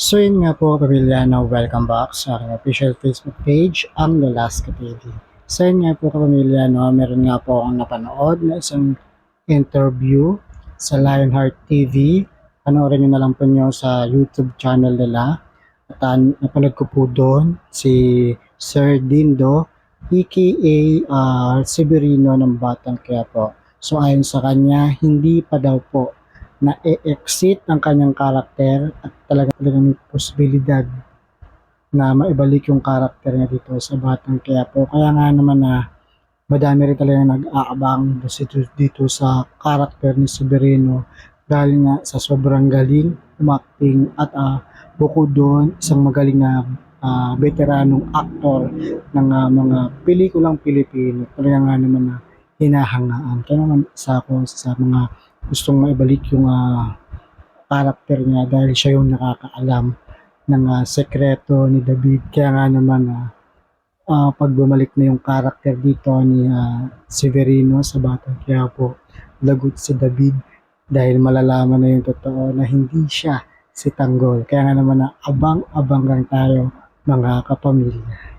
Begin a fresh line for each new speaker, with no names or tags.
So yun nga po kapamilyano, welcome back sa aking official Facebook page, ang Lalaska TV. So yun nga po kapamilyano, meron nga po akong napanood na isang interview sa Lionheart TV. Panoorin nyo na lang po nyo sa YouTube channel nila. At uh, napanood ko po doon si Sir Dindo, aka uh, Severino ng Batang Quiapo. So ayon sa kanya, hindi pa daw po na e-exit ang kanyang karakter at talaga talaga may posibilidad na maibalik yung karakter niya dito sa Batang Quiapo. Kaya nga naman na madami rin talaga nag-aabang dito, dito sa karakter ni Severino dahil nga sa sobrang galing umakting at uh, bukod doon isang magaling na uh, veteranong aktor ng uh, mga pelikulang Pilipino. Talaga nga naman na hinahangaan. Kaya naman sa ako sa mga gustong maibalik yung uh, karakter niya dahil siya yung nakakaalam ng uh, sekreto ni David. Kaya nga naman uh, uh, pag bumalik na yung karakter dito ni uh, Severino sa Batang Quiapo, lagot si David dahil malalaman na yung totoo na hindi siya si Tanggol. Kaya nga naman na abang-abang lang tayo mga kapamilya.